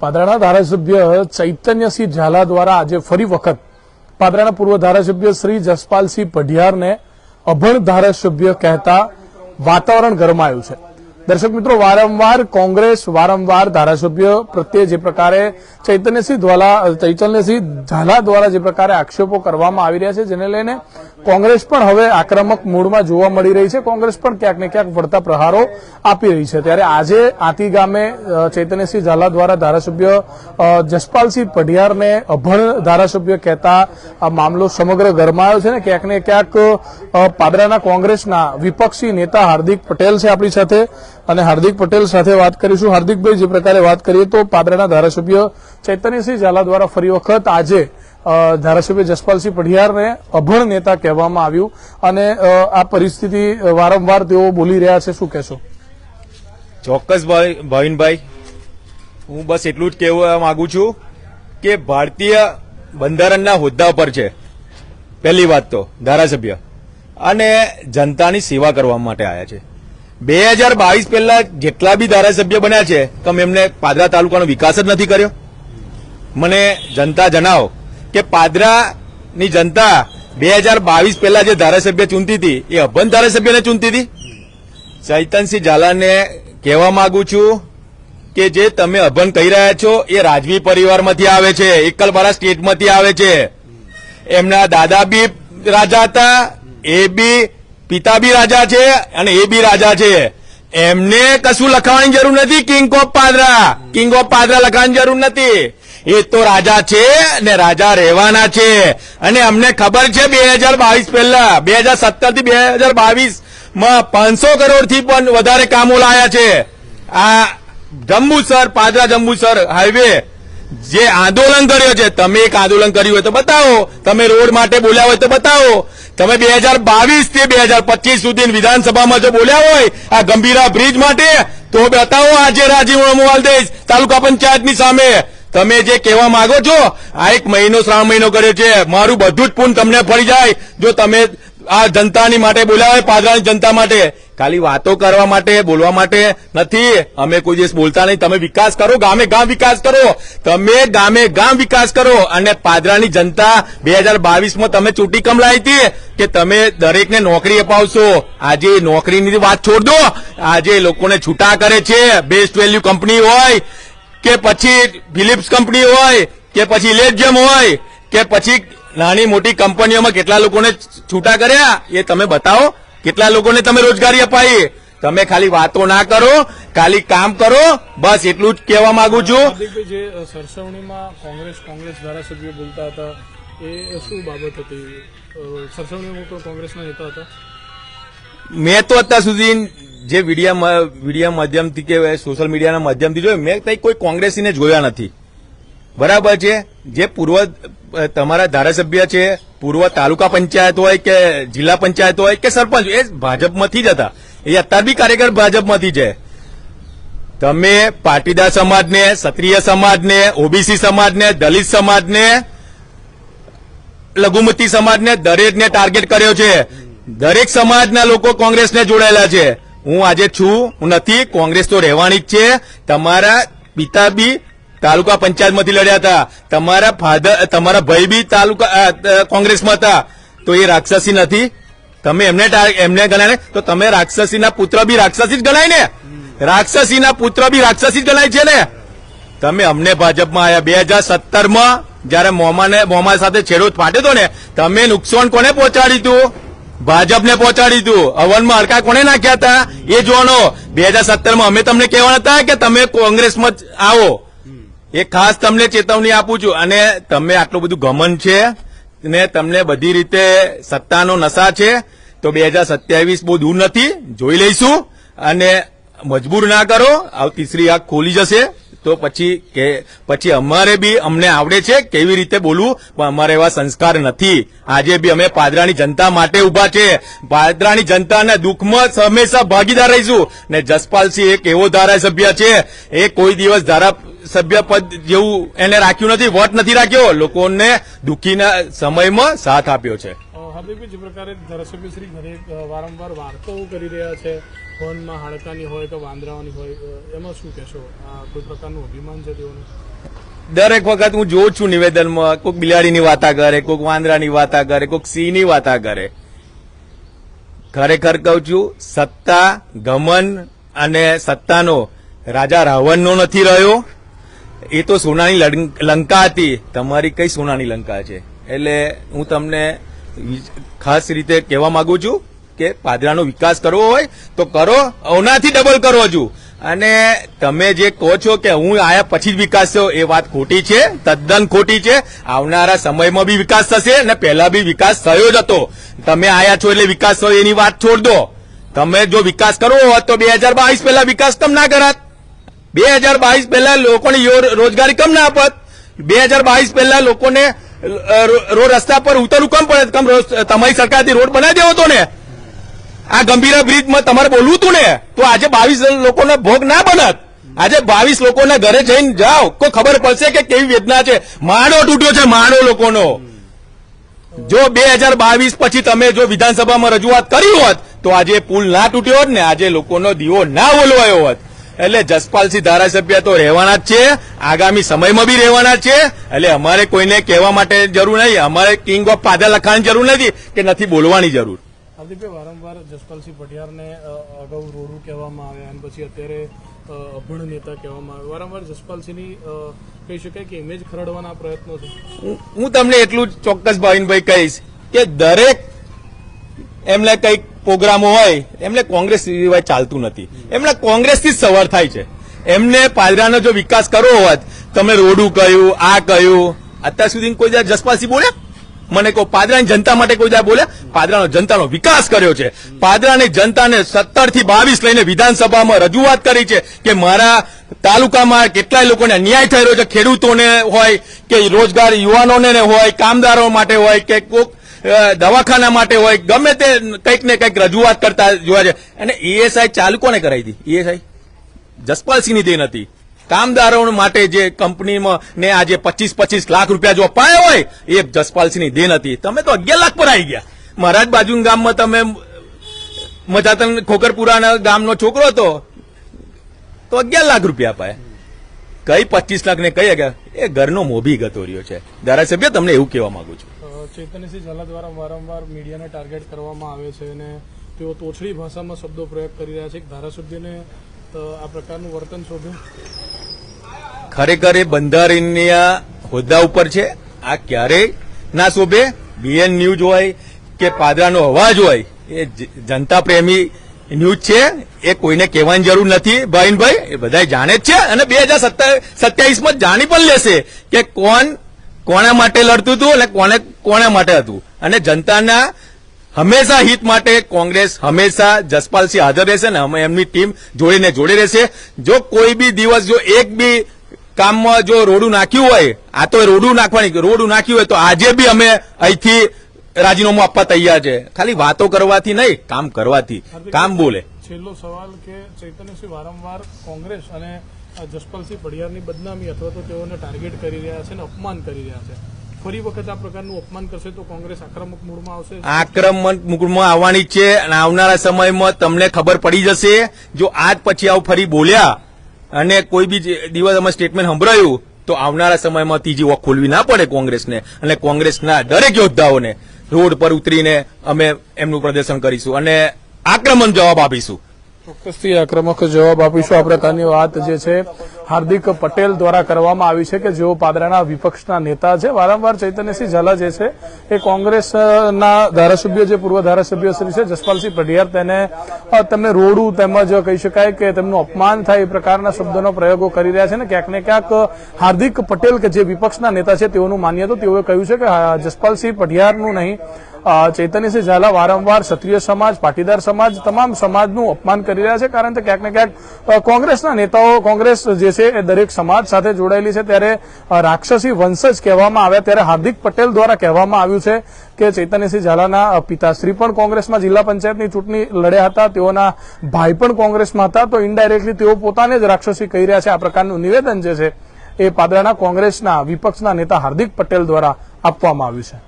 પાદરાના ધારાસભ્ય ચૈતન્યસિંહ ઝાલા દ્વારા આજે ફરી વખત પાદરાના પૂર્વ ધારાસભ્ય શ્રી જસપાલસિંહ પઢિયારને અભણ ધારાસભ્ય કહેતા વાતાવરણ ગરમાયું છે. દર્શક મિત્રો, વારંવાર કોંગ્રેસ, વારંવાર ધારાસભ્ય પ્રત્યે જે પ્રકારે ચૈતન્યસિંહ દ્વારા, ચૈતન્યસિંહ ઝાલા દ્વારા જે પ્રકારે આક્ષેપો કરવામાં આવી રહ્યા છે, જેને લઈને કોંગ્રેસ પણ હવે આક્રમક મૂડમાં જોવા મળી રહી છે. કોંગ્રેસ પણ ક્યાંક ને ક્યાંક વળતા પ્રહારો આપી રહી છે. ત્યારે આજે આતી ગામે ચૈતન્યસિંહ ઝાલા દ્વારા ધારાસભ્ય જસપાલસિંહ પઢિયારને અભણ ધારાસભ્ય કહેતા આ મામલો સમગ્ર ગરમાયો છે ને ક્યાંક ને ક્યાંક પાદરાના કોંગ્રેસના વિપક્ષી નેતા હાર્દિક પટેલ છે આપણી સાથે. અને હાર્દિક પટેલ સાથે વાત કરીશું. હાર્દિકભાઈ, જે પ્રકારે વાત કરીએ તો પાદરાના ધારાસભ્ય ચૈતન્યસિંહ ઝાલા દ્વારા ફરી વખત આજે ધારાસભ્ય જસપાલસિંહ પઢિયારને અભણ નેતા કહેવામાં આવ્યું અને આ પરિસ્થિતિ વારંવાર તેઓ બોલી રહ્યા છે. શું કહેશો? ચોક્કસ ભાઈ, ભાવિનભાઈ, હું બસ એટલું જ કહેવા માંગુ છું કે ભારતીય બંધારણના હોદ્દા પર છે. પહેલી વાત તો, ધારાસભ્ય. અને જનતાની સેવા કરવા માટે આવ્યા છે. બે હજાર બાવીસ પહેલા જેટલા બી ધારાસભ્ય બન્યા છે તમે એમને પાદરા તાલુકાનો વિકાસ જ નથી કર્યો. મને જનતા જણાવો કે પાદરાની જનતા બે હજાર બાવીસ પહેલા જે ધારાસભ્ય ચૂંટી હતી, એ અભન ધારાસભ્યને ચૂંટી હતી? ચૈતનસિંહ ઝાલાને કહેવા માંગુ છું કે જે તમે અભન કહી રહ્યા છો, એ રાજવી પરિવારમાંથી આવે છે એકલબારા સ્ટેટમાંથી આવે છે. એમના દાદા બી રાજા હતા, એ બી પિતા બી રાજા છે અને એ બી રાજા છે. એમને કશું લખવાની જરૂર નથી king of Padra king of Padra લખવાની જરૂર નથી. એ તો રાજા છે ને રાજા રહેવાના છે. અને અમને ખબર છે બે હજાર બાવીસ પહેલા, બે હજાર સત્તરથી બે હજાર બાવીસમાં પાંચસો કરોડથી પણ વધારે કામો લાયા છે. આ જંબુસર, પાદરા જંબુસર હાઈવે જે આંદોલન કર્યો છે, તમે એક આંદોલન કર્યું હોય તો બતાવો. તમે રોડ માટે બોલ્યા હોય તો બતાવો. તમે બે હજાર બાવીસથી બે હજાર પચીસ સુધી વિધાનસભામાં જો બોલ્યા હોય, આ ગંભીરા બ્રિજ માટે, તો બતાવો આજે રાજીવ મોવાલ દઈશ તાલુકા પંચાયતની સામે. તમે જે કહેવા માંગો છો, આ એક મહિનો, શ્રાવણ મહિનો કર્યો છે. મારું બધું જ પૂન તમને ફરી જાય. જો તમે આ જનતાની માટે બોલાવે પાદરાની જનતા માટે. ખાલી વાતો કરવા માટે, બોલવા માટે નથી. અમે કોઈ દિવસ બોલતા નહીં. તમે વિકાસ કરો, ગામે ગામ વિકાસ કરો. તમે ગામે ગામ વિકાસ કરો. અને પાદરાની જનતા બે હજાર બાવીસમાં તમે ચૂંટી કમ હતી કે તમે દરેકને નોકરી અપાવશો. આજે નોકરીની વાત છોડ દો. આજે લોકોને છૂટા કરે છે. બેસ્ટ વેલ્યુ કંપની હોય કે પછી ફિલિપ્સ કંપની હોય કે પછી ઇલેક્જમ હોય કે પછી નાની મોટી કંપનીઓમાં કેટલા લોકોને છૂટા કર્યા એ તમે બતાવો. કેટલા લોકોને તમે રોજગારી અપાવી તમે ખાલી વાતો ના કરો ખાલી કામ કરો બસ એટલું જ કહેવા માંગુ છું. જે સરસવણીમાં કોંગ્રેસ કોંગ્રેસ ધારાસભ્યો બોલતા હતા એ શું બાબત હતી? સરસવણીમાં કોંગ્રેસના નેતા હતા. મેં તો અત્યાર સુધી જે વિડીયા વિડીયા માધ્યમથી કે સોશિયલ મીડિયાના માધ્યમથી જોયું મેં કંઈ કોઈ કોંગ્રેસીને જોયા નથી. બરાબર છે? જે પૂર્વ તમારા ધારાસભ્ય છે, પૂર્વ તાલુકા પંચાયત હોય કે જિલ્લા પંચાયત હોય કે સરપંચ, એ ભાજપમાંથી જ હતા. એ અત્યાર બી કાર્યકર ભાજપમાંથી છે. તમે પાટીદાર સમાજને, ક્ષત્રિય સમાજને, ઓબીસી સમાજને, દલિત સમાજને, લઘુમતી સમાજને દરેકને ટાર્ગેટ કર્યો છે. દરેક સમાજના લોકો કોંગ્રેસને જોડાયેલા છે. હું આજે છું, હું નથી, કોંગ્રેસ તો રહેવાની જ છે. તમારા પિતા બી તાલુકા પંચાયતમાંથી લડ્યા હતા. તમારા ફાધર, તમારા ભાઈ બી તાલુકા કોંગ્રેસમાં હતા. તો એ રાક્ષસી નથી. તમે એમને એમને ગણાય ને? તો તમે રાક્ષસીના પુત્ર બી રાક્ષસી જ ગણાય ને? રાક્ષસીના પુત્ર બી રાક્ષસી જ ગણાય છે ને? તમે અમને ભાજપમાં આવ્યા બે હજાર સત્તરમાં જયારે મોમાને, મોમા સાથે છેડો ફાટ્યો હતો ને, તમે નુકસાન કોને પહોંચાડ્યું હતું? ભાજપને પહોંચાડ્યું તું હવનમાં હડકા કોને નાખ્યા હતા? એ જોવાનો. બે હજાર સત્તરમાં અમે તમને કહેવાના હતા કે તમે કોંગ્રેસમાં આવો. એ ખાસ તમને ચેતવણી આપું છું. અને તમે આટલું બધું ગમન છે ને તમને બધી રીતે સત્તાનો નશા છે, તો બે હજાર સત્યાવીસ બહુ દૂર નથી. જોઈ લઈશું. અને મજબૂર ના કરો. આવ તીસરી આંખ ખોલી જશે. તો પછી કે, પછી અમારે બી અમને આવડે છે કેવી રીતે બોલવું, પણ અમારે એવા સંસ્કાર નથી. આજે બી અમે પાદરાની જનતા માટે ઊભા છે. પાદરાની જનતાના દુઃખમાં હંમેશા ભાગીદાર રહીશું. ને જસપાલસિંહ એક એવો ધારાસભ્ય છે. એ કોઈ દિવસ ધારા સભ્ય પદ જેવું એને રાખ્યું નથી, વોટ નથી રાખ્યો. લોકોને દુઃખીના સમયમાં સાથ આપ્યો છે. હાર્દિકભાઈ, જે પ્રકારે ધારાસભ્યશ્રી ઘરે વારંવાર વાર્તાઓ કરી રહ્યા છે, ફોનમાં હાડકાની હોય કે વાંદરાઓની હોય એમાં શું કહેશો? કોઈ પ્રકારનું અભિમાન છે તેઓનું? દરેક વખત હું જોઉં છું નિવેદનમાં, કોઈક બિલાડીની વાતા કરે, કોઈક વાંદરાની વાતા કરે, કોઈક સિંહની વાતા કરે. ખરેખર કહું છું, સત્તા, ગમન અને સત્તાનો રાજા રાવણનો નથી રહ્યો. એ તો સોનાની લંકા હતી. તમારી કઈ સોનાની લંકા છે? એટલે હું તમને ખાસ રીતે કહેવા માંગુ છું કે પાદરાનો વિકાસ કરવો હોય તો કરો ઓનાથી ડબલ કરો હજુ. અને તમે જે કહો છો કે હું આયા પછી જ વિકાસ થયો, એ વાત ખોટી છે, તદ્દન ખોટી છે. આવનારા સમયમાં બી વિકાસ થશે અને પહેલા બી વિકાસ થયો જ હતો. તમે આયા છો એટલે વિકાસ થયો, એની વાત છોડ દો. તમે જો વિકાસ કરવો હોત તો બે હજાર બાવીસ પહેલા વિકાસ કમ ના કરાત? બે હજાર બાવીસ પહેલા લોકોને રોજગારી કમ ના આપત? બે હજાર બાવીસ પહેલા લોકોને રોડ રસ્તા પર ઉતરવું કમ પડે? કમ તમારી સરકારથી રોડ બનાવી દેવો હતો ને આ ગંભીરા બ્રિજમાં તમારે બોલવું હતું ને? તો આજે બાવીસ લોકોને ભોગ ના બનત. આજે બાવીસ લોકોના ઘરે જઈને જાઓ. કોઈ ખબર પડશે કે કેવી વેદના છે? માળો તૂટ્યો છે માળો લોકોનો. જો બે હજાર બાવીસ પછી તમે જો વિધાનસભામાં રજૂઆત કરી હોત, તો આજે પુલ ના તૂટ્યો હોત ને? આજે લોકોનો દીવો ના ઓલવાયો હોત. એટલે જસપાલસિંહ ધારાસભ્ય તો રહેવાના જ છે. આગામી સમયમાં બી રહેવાના છે. એટલે અમારે કોઈને કહેવા માટે જરૂર નહીં. અમારે કિંગ ઓફ પાદા લખાણની જરૂર નથી કે નથી બોલવાની જરૂર. હાર્દિકભાઈ વારંવાર જસપાલસિંહ પટિયારને અગાઉ રોડું કહેવામાં આવ્યા અને પછી અત્યારે અભણ નેતા કહેવામાં આવે. વારંવાર જસપાલસિંહની કહી શકાય કે ઇમેજ ખરડવાના પ્રયત્નો છે. હું- તમને એટલું ચોક્કસ ભાવિનભાઈ કહીશ કે દરેક એમને કંઈક પ્રોગ્રામો હોય, એમને કોંગ્રેસ સિવાય ચાલતું નથી. એમને કોંગ્રેસથી સવાર થાય છે. એમને પાદરાનો જો વિકાસ કરવો હોત, તમે રોડું કહ્યું, આ કહ્યું, અત્યાર સુધી કોઈ દાડો જસપાલસિંહ બોલ્યા? મને કહો, પાદરાની જનતા માટે કોઈ દાડો બોલ્યા? પાદરાનો જનતાનો વિકાસ કર્યો છે. પાદરાની જનતાને સત્તરથી બાવીસ લઈને વિધાનસભામાં રજૂઆત કરી છે કે મારા તાલુકામાં કેટલાય લોકોને અન્યાય થઈ રહ્યો છે, ખેડૂતોને હોય, કે રોજગાર યુવાનોને હોય, કામદારો માટે હોય, કે કોક દવાખાના માટે હોય, ગમે તે કંઈક ને કંઈક રજૂઆત કરતા જોયા. છે અને ઈએસઆઈ ચાલુ કોને કરાવી હતી? ઈએસઆઈ જસપાલસિંહની દેન હતી. કામદારો માટે જે કંપનીમાં ને આજે પચીસ પચીસ લાખ રૂપિયા જો અપાયા હોય, એ જસપાલસિંહની દેન હતી. તમે તો અગિયાર લાખ પર આવી ગયા. મહારાજ બાજુ ગામમાં તમે મજાતન ખોકરપુરાના ગામનો છોકરો હતો. તો અગિયાર લાખ રૂપિયા અપાયા. કઈ પચીસ લાખ ને કઈ અગિયાર? એ ઘરનો મોભી ગતો રહ્યો છે. ધારાસભ્ય, તમને એવું કહેવા માંગુ છું. અ, ચૈતન્યસિંહ ઝાલા દ્વારા વારંવાર મીડિયાને ટાર્ગેટ કરવામાં આવે છે અને તેઓ તોછડી ભાષામાં શબ્દો પ્રયોગ કરી રહ્યા છે. ધારાસભ્યને આ પ્રકારનું વર્તન શોભ્યું ખરેખર એ બંધારણીય હોદ્દા ઉપર છે. આ ક્યારેય ના શોભે. બીએન ન્યૂઝ હોય કે પાદરાનો અવાજ હોય એ જનતા પ્રેમી ન્યૂઝ છે. એ કોઈને કહેવાની જરૂર નથી. ભાઈનભાઈ એ બધા જાણે જ છે. અને બે હજાર સત્યાવીસમાં જાણી પણ લેશે કે કોણ કોના માટે લડતું હતું અને કોને કોના માટે હતું? અને જનતાના હંમેશા હિત માટે કોંગ્રેસ હંમેશા જસપાલસિંહ હાજર રહેશે ને અમે એમની ટીમ જોડીને જોડે રહેશે. જો કોઈ બી દિવસ જો એક બી કામમાં જો રોડું નાખ્યું હોય આ તો રોડું નાખવાની રોડું નાખ્યું હોય તો આજે બી અમે અહીંથી રાજીનામું આપવા તૈયાર છે. ખાલી વાતો કરવાથી નહીં કામ કરવાથી. કામ બોલે. છેલ્લો સવાલ કે ચૈતન્યસિંહ વારંવાર કોંગ્રેસ અને જસપાલસિંહ પઢિયારની બદનામી અથવા તો તેઓને ટાર્ગેટ કરી રહ્યા છે અને અપમાન કરી રહ્યા છે. ફરી વખત આ પ્રકારનું અપમાન કરશે તો કોંગ્રેસ આક્રમક મૂડમાં આવશે? આક્રમક મૂળમાં આવવાની છે અને આવનારા સમયમાં તમને ખબર પડી જશે. જો આજ પછી આવું ફરી બોલ્યા અને કોઈ બી દિવસ અમે સ્ટેટમેન્ટ સંભળાયું, તો આવનારા સમયમાં ત્રીજી વોક ખોલવી ના પડે કોંગ્રેસને અને કોંગ્રેસના દરેક યોદ્ધાઓને રોડ પર ઉતરીને અમે એમનું પ્રદર્શન કરીશું અને આક્રમણ જવાબ આપીશું. ચોક્કસથી આક્રમક જવાબ આપીશું. આ પ્રકારની વાત જે છે, હાર્દિક પટેલ દ્વારા કરવામાં આવી છે કે જેઓ પાદરાના વિપક્ષના નેતા છે. વારંવાર ચૈતન્યસિંહ ઝાલા જે છે, એ કોંગ્રેસના ધારાસભ્ય જે પૂર્વ ધારાસભ્ય શ્રી છે, જસપાલસિંહ પઢિયાર, તેને તેમને રોડું તેમજ કહી શકાય કે તેમનું અપમાન થાય એ પ્રકારના શબ્દોનો પ્રયોગો કરી રહ્યા છે ને ક્યાંક ને ક્યાંક હાર્દિક પટેલ કે જે વિપક્ષના નેતા છે, તેઓનું માન્ય હતું તેઓએ કહ્યું છે કે જસપાલસિંહ પઢિયારનું નહીં ચૈતન્યસિંહ ઝાલા વારંવાર ક્ષત્રિય સમાજ, પાટીદાર સમાજ તમામ સમાજનું અપમાન કરી રહ્યા છે, કારણ કે ક્યાંક ને ક્યાંક કોંગ્રેસના નેતાઓ, કોંગ્રેસ જે છે એ દરેક સમાજ સાથે જોડાયેલી છે. ત્યારે રાક્ષસી વંશજ કહેવામાં આવ્યા. ત્યારે હાર્દિક પટેલ દ્વારા કહેવામાં આવ્યું છે કે ચૈતન્યસિંહ ઝાલાના પિતાશ્રી પણ કોંગ્રેસમાં જિલ્લા પંચાયતની ચૂંટણી લડ્યા હતા. તેઓના ભાઈ પણ કોંગ્રેસમાં હતા. તો ઇનડાયરેક્ટલી તેઓ પોતાને જ રાક્ષસી કહી રહ્યા છે. આ પ્રકારનું નિવેદન જે છે એ પાદરાના કોંગ્રેસના વિપક્ષના નેતા હાર્દિક પટેલ દ્વારા આપવામાં આવ્યું છે.